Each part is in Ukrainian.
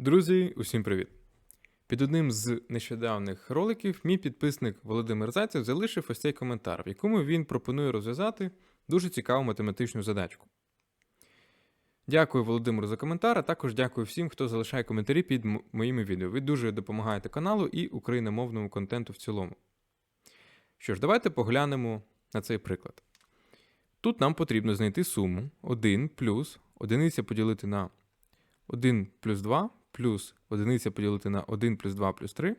Друзі, усім привіт! Під одним з нещодавних роликів мій підписник Володимир Зайцев залишив ось цей коментар, в якому він пропонує розв'язати дуже цікаву математичну задачку. Дякую Володимиру за коментар, а також дякую всім, хто залишає коментарі під моїми відео. Ви дуже допомагаєте каналу і україномовному контенту в цілому. Що ж, давайте поглянемо на цей приклад. Тут нам потрібно знайти суму 1 плюс одиниця поділити на 1 плюс 2 плюс одиниця поділити на 1 плюс 2 плюс 3.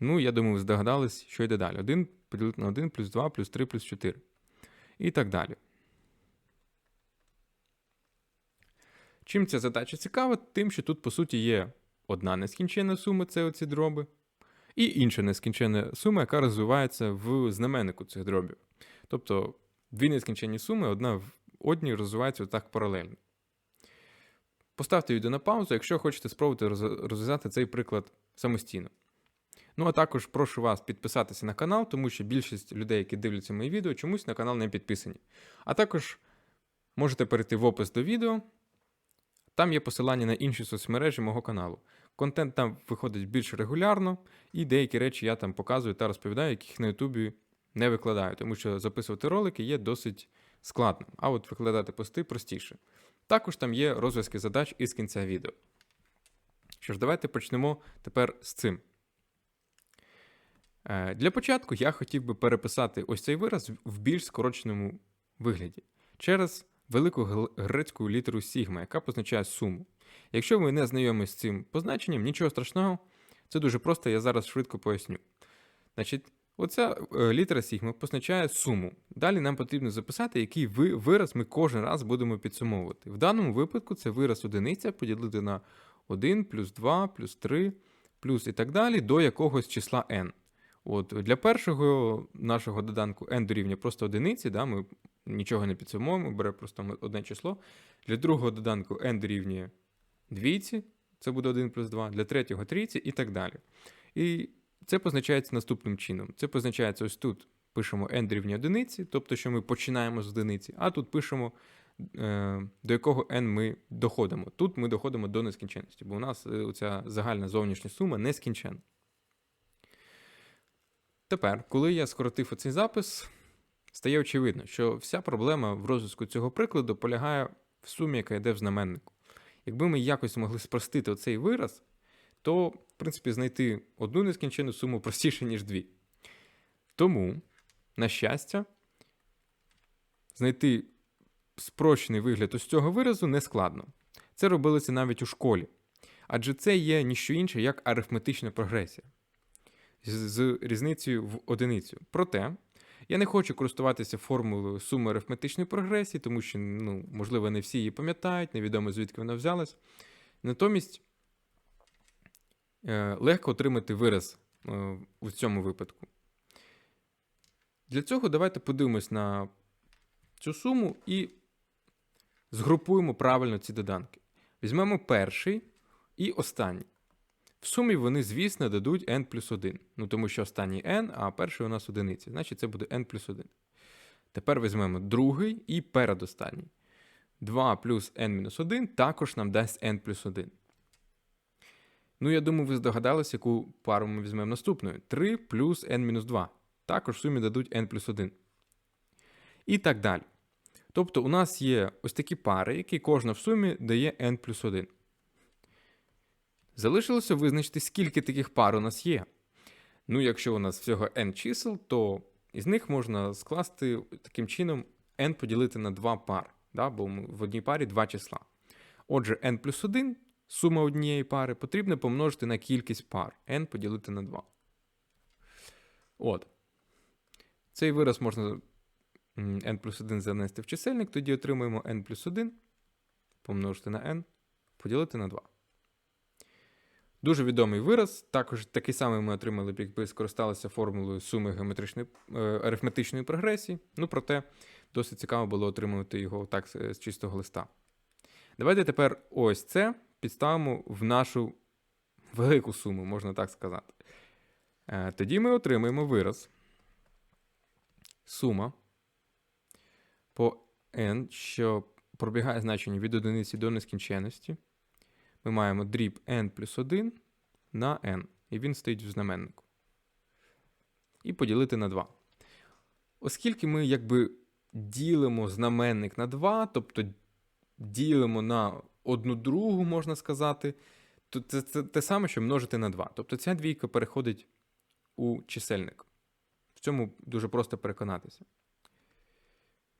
Ну, я думаю, ви здогадались, що йде далі. 1 поділити на 1 плюс 2 плюс 3 плюс 4. І так далі. Чим ця задача цікава? Тим, що тут, по суті, є одна нескінченна сума, це оці дроби, і інша нескінченна сума, яка розвивається в знаменнику цих дробів. Тобто дві нескінченні суми, одна в одній розвивається отак паралельно. Поставте відео на паузу, якщо хочете спробувати розв'язати цей приклад самостійно. Ну а також прошу вас підписатися на канал, тому що більшість людей, які дивляться мої відео, чомусь на канал не підписані. А також можете перейти в опис до відео. Там є посилання на інші соцмережі мого каналу. Контент там виходить більш регулярно, і деякі речі я там показую та розповідаю, яких на Ютубі не викладаю, тому що записувати ролики є досить складно, а от викладати пости простіше. Також там є розв'язки задач із кінця відео. Що ж, давайте почнемо тепер з цим. Е, Для початку я хотів би переписати ось цей вираз в більш скороченому вигляді через велику грецьку літеру сігма, яка позначає суму. Якщо ви не знайомі з цим позначенням, нічого страшного, це дуже просто, я зараз швидко поясню. Значить, оця е, літера сігма позначає суму. Далі нам потрібно записати, який ви- вираз ми кожен раз будемо підсумовувати. В даному випадку це вираз одиниця поділити на 1 плюс 2 плюс 3 плюс і так далі до якогось числа n. От для першого нашого доданку n дорівнює просто одиниці, да, ми нічого не підсумуємо, беремо просто одне число. Для другого доданку n дорівнює двійці, це буде 1 плюс 2, для третього трійці і так далі. І це позначається наступним чином. Це позначається ось тут. Пишемо n дорівнює одиниці, тобто, що ми починаємо з одиниці, а тут пишемо, е, до якого n ми доходимо. Тут ми доходимо до нескінченності, бо у нас е, ця загальна зовнішня сума нескінченна. Тепер, коли я скоротив оцей запис, стає очевидно, що вся проблема в розвитку цього прикладу полягає в сумі, яка йде в знаменнику. Якби ми якось могли спростити оцей вираз, то, в принципі, знайти одну нескінченну суму простіше, ніж дві. Тому, на щастя, знайти спрощений вигляд ось цього виразу не складно. Це робилося навіть у школі. Адже це є ніщо інше, як арифметична прогресія з, різницею в одиницю. Проте, я не хочу користуватися формулою суми арифметичної прогресії, тому що, ну, можливо, не всі її пам'ятають, невідомо звідки вона взялась. Натомість легко отримати вираз е, у цьому випадку. Для цього давайте подивимось на цю суму і згрупуємо правильно ці доданки. Візьмемо перший і останній. В сумі вони, звісно, дадуть n плюс 1. Ну, тому що останній n, а перший у нас одиниця. Значить, це буде n плюс 1. Тепер візьмемо другий і передостанній. 2 плюс n мінус 1 також нам дасть n плюс 1. Ну, я думаю, ви здогадалися, яку пару ми візьмемо наступною. 3 плюс n мінус 2. Також в сумі дадуть n плюс 1. І так далі. Тобто, у нас є ось такі пари, які кожна в сумі дає n плюс 1. Залишилося визначити, скільки таких пар у нас є. Ну, якщо у нас всього n чисел, то із них можна скласти таким чином n поділити на 2 пар, да? бо в одній парі два числа. Отже, n плюс 1, сума однієї пари, потрібно помножити на кількість пар n поділити на 2. От. Цей вираз можна n плюс 1 занести в чисельник, тоді отримуємо n плюс 1 помножити на n, поділити на 2. Дуже відомий вираз. Також такий самий ми отримали якби скористалися формулою суми геометричної е, арифметичної прогресії. Ну, проте досить цікаво було отримувати його так з з чистого листа. Давайте тепер ось це підставимо в нашу велику суму, можна так сказати. Е, Тоді ми отримаємо вираз. Сума по n, що пробігає значення від одиниці до нескінченності, ми маємо дріб n плюс 1 на n. І він стоїть в знаменнику. І поділити на 2. Оскільки ми якби ділимо знаменник на 2, тобто ділимо на одну другу, можна сказати, то це, це те саме, що множити на 2. Тобто ця двійка переходить у чисельник. В цьому дуже просто переконатися.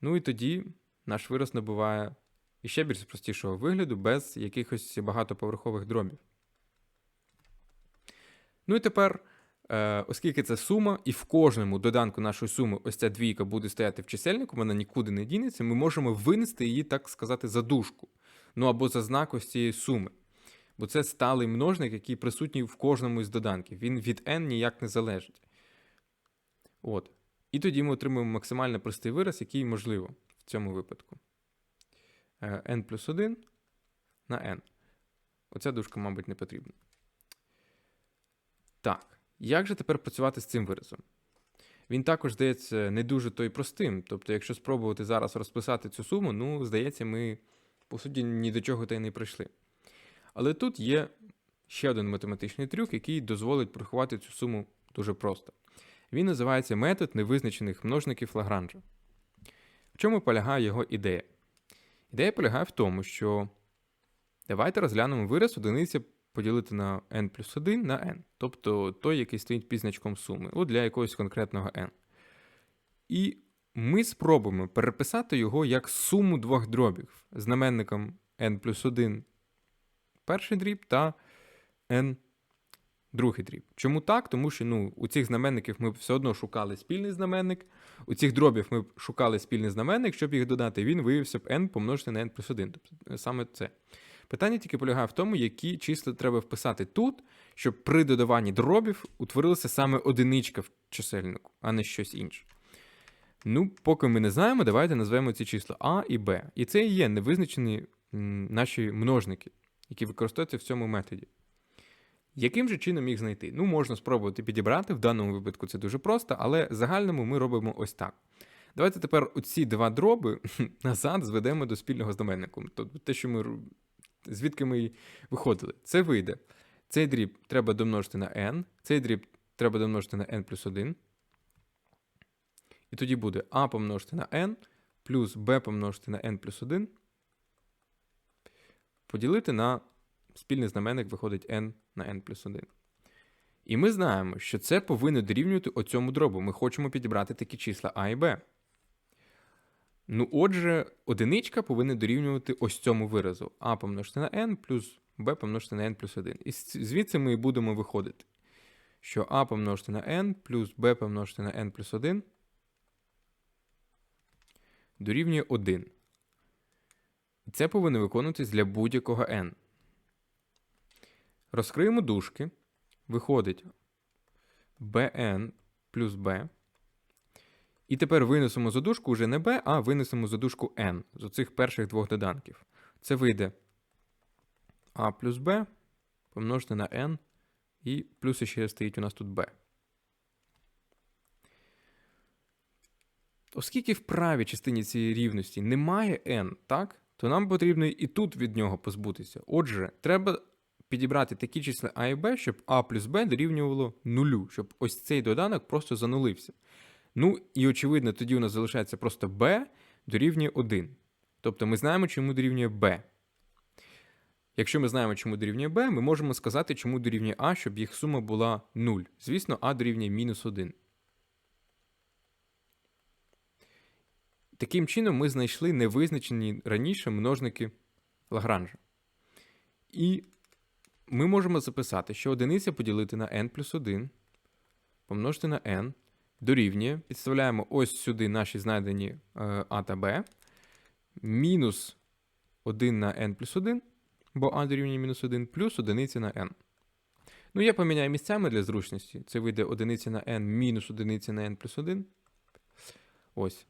Ну і тоді наш вираз набуває іще більш простішого вигляду без якихось багатоповерхових дробів. Ну і тепер, е, оскільки це сума, і в кожному доданку нашої суми ось ця двійка буде стояти в чисельнику, вона нікуди не дінеться, ми можемо винести її, так сказати, за дужку. Ну або за знак ось цієї суми. Бо це сталий множник, який присутній в кожному із доданків. Він від n ніяк не залежить. От. І тоді ми отримуємо максимально простий вираз, який можливо в цьому випадку. Е, n плюс 1 на n. Оця дужка, мабуть, не потрібна. Так, як же тепер працювати з цим виразом? Він також здається не дуже той простим. Тобто, якщо спробувати зараз розписати цю суму, ну, здається, ми, по суті, ні до чого та й не прийшли. Але тут є ще один математичний трюк, який дозволить порахувати цю суму дуже просто. Він називається метод невизначених множників Лагранжа. В чому полягає його ідея? Ідея полягає в тому, що давайте розглянемо вираз одиниця поділити на n плюс 1 на n, тобто той, який стоїть під значком суми, от для якогось конкретного n. І ми спробуємо переписати його як суму двох дробів знаменником n плюс 1 перший дріб та n другий дріб. Чому так? Тому що ну, у цих знаменників ми все одно шукали спільний знаменник, у цих дробів ми шукали спільний знаменник, щоб їх додати, він виявився б n помножити на n плюс 1. Тобто саме це. Питання тільки полягає в тому, які числа треба вписати тут, щоб при додаванні дробів утворилася саме одиничка в чисельнику, а не щось інше. Ну, поки ми не знаємо, давайте назвемо ці числа А і Б. І це і є невизначені наші множники, які використовуються в цьому методі. Яким же чином їх знайти? Ну, можна спробувати підібрати, в даному випадку це дуже просто, але в загальному ми робимо ось так. Давайте тепер оці два дроби назад зведемо до спільного знаменнику. Тобто те, що ми звідки ми виходили. Це вийде. Цей дріб треба домножити на n, цей дріб треба домножити на n плюс 1. І тоді буде a помножити на n плюс b помножити на n плюс 1. Поділити на спільний знаменник виходить n на n плюс 1. І ми знаємо, що це повинно дорівнювати оцьому дробу. Ми хочемо підібрати такі числа a і b. Ну, отже, одиничка повинна дорівнювати ось цьому виразу а помножити на n плюс b помножити на n плюс 1. І звідси ми будемо виходити, що а помножити на n плюс b помножити на n плюс 1 дорівнює 1. Це повинно виконуватись для будь-якого n. Розкриємо дужки. Виходить bn плюс b. І тепер винесемо за дужку вже не b, а винесемо за дужку n з оцих перших двох доданків. Це вийде a плюс b помножити на n, і плюс ще стоїть у нас тут b. Оскільки в правій частині цієї рівності немає n, так, то нам потрібно і тут від нього позбутися. Отже, треба підібрати такі числа а і b, щоб a плюс b дорівнювало нулю, щоб ось цей доданок просто занулився. Ну, і очевидно, тоді у нас залишається просто b дорівнює 1. Тобто ми знаємо, чому дорівнює b. Якщо ми знаємо, чому дорівнює b, ми можемо сказати, чому дорівнює a, щоб їх сума була 0. Звісно, a дорівнює мінус 1. Таким чином, ми знайшли невизначені раніше множники Лагранжа. І ми можемо записати, що одиниця поділити на n плюс 1 помножити на n дорівнює. Підставляємо ось сюди наші знайдені е, А та Б. Мінус 1 на n плюс 1, бо А дорівнює мінус 1, плюс одиниця на n. Ну, я поміняю місцями для зручності. Це вийде одиниця на n мінус одиниця на n плюс 1. Ось.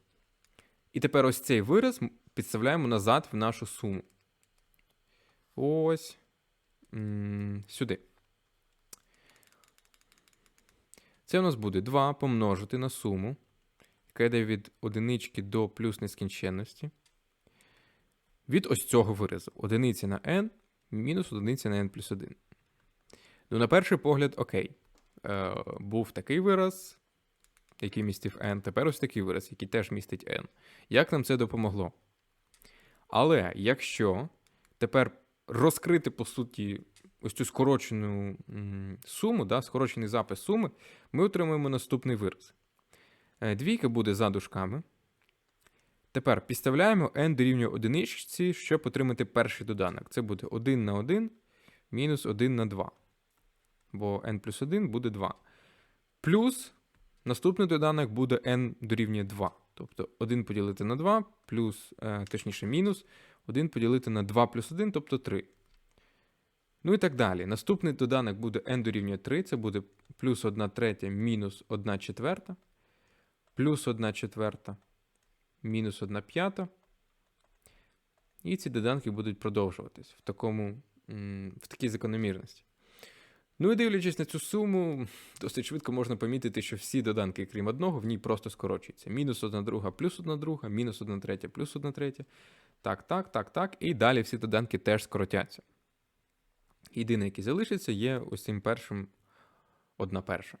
І тепер ось цей вираз підставляємо назад в нашу суму. Ось. Сюди. Це у нас буде 2 помножити на суму, яка йде від одинички до плюс нескінченності. Від ось цього виразу. Одиниця на n мінус одиниця на n плюс 1. Ну, на перший погляд, окей. Е, був такий вираз, який містив n, тепер ось такий вираз, який теж містить n. Як нам це допомогло? Але якщо тепер розкрити, по суті, ось цю скорочену суму, да, скорочений запис суми, ми отримаємо наступний вираз. Е, Двійка буде за дужками. Тепер підставляємо n дорівнює одиничці, щоб отримати перший доданок. Це буде 1 на 1 мінус 1 на 2. Бо n плюс 1 буде 2. Плюс наступний доданок буде n дорівнює 2. Тобто 1 поділити на 2, плюс, е, точніше, мінус 1 поділити на 2 плюс 1, тобто 3. Ну і так далі. Наступний доданок буде n дорівнює 3, це буде плюс 1 третя мінус 1 четверта, плюс 1 четверта мінус 1 п'ята. І ці доданки будуть продовжуватись в, такому, в такій закономірності. Ну і дивлячись на цю суму, досить швидко можна помітити, що всі доданки, крім одного, в ній просто скорочуються. Мінус 1 друга, плюс 1 друга, мінус 1 третя, плюс 1 третя. Так, так, так, так. І далі всі доданки теж скоротяться. Єдине, який залишиться, є ось цим першим одна перша.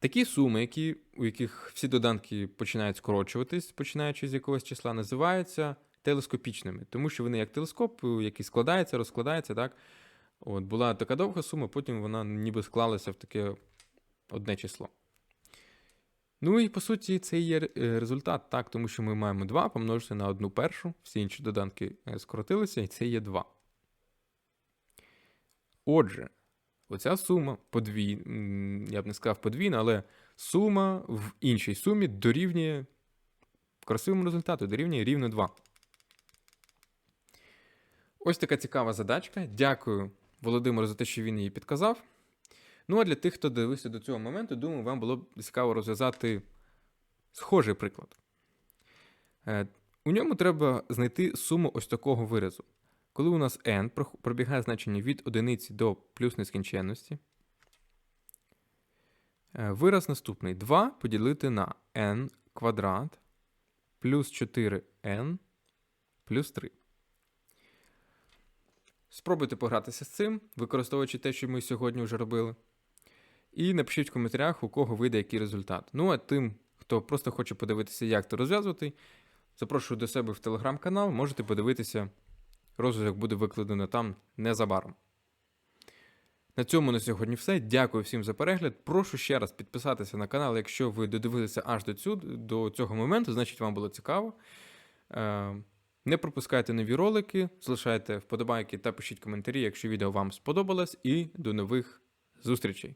Такі суми, які, у яких всі доданки починають скорочуватись, починаючи з якогось числа, називаються телескопічними, тому що вони як телескоп, який складається, розкладається, так? От, була така довга сума, потім вона ніби склалася в таке одне число. Ну і по суті, це є е, результат, так, тому що ми маємо 2 помножити на одну першу, всі інші доданки е, скоротилися, і це є 2. Отже, оця сума подвій... я б не сказав подвійна, але сума в іншій сумі дорівнює красивому результату, дорівнює рівно 2. Ось така цікава задачка. Дякую Володимиру за те, що він її підказав. Ну а для тих, хто дивився до цього моменту, думаю, вам було б цікаво розв'язати схожий приклад. Е, У ньому треба знайти суму ось такого виразу. Коли у нас n пробігає значення від одиниці до плюс нескінченності, е, вираз наступний: 2 поділити на n квадрат плюс 4n плюс 3. Спробуйте погратися з цим, використовуючи те, що ми сьогодні вже робили. І напишіть в коментарях, у кого вийде який результат. Ну а тим, хто просто хоче подивитися, як це розв'язувати, запрошую до себе в телеграм-канал, можете подивитися. Розвиток буде викладено там незабаром. На цьому на сьогодні все. Дякую всім за перегляд. Прошу ще раз підписатися на канал, якщо ви додивилися аж до, цього моменту, значить вам було цікаво. Не пропускайте нові ролики, залишайте вподобайки та пишіть коментарі, якщо відео вам сподобалось, і до нових зустрічей!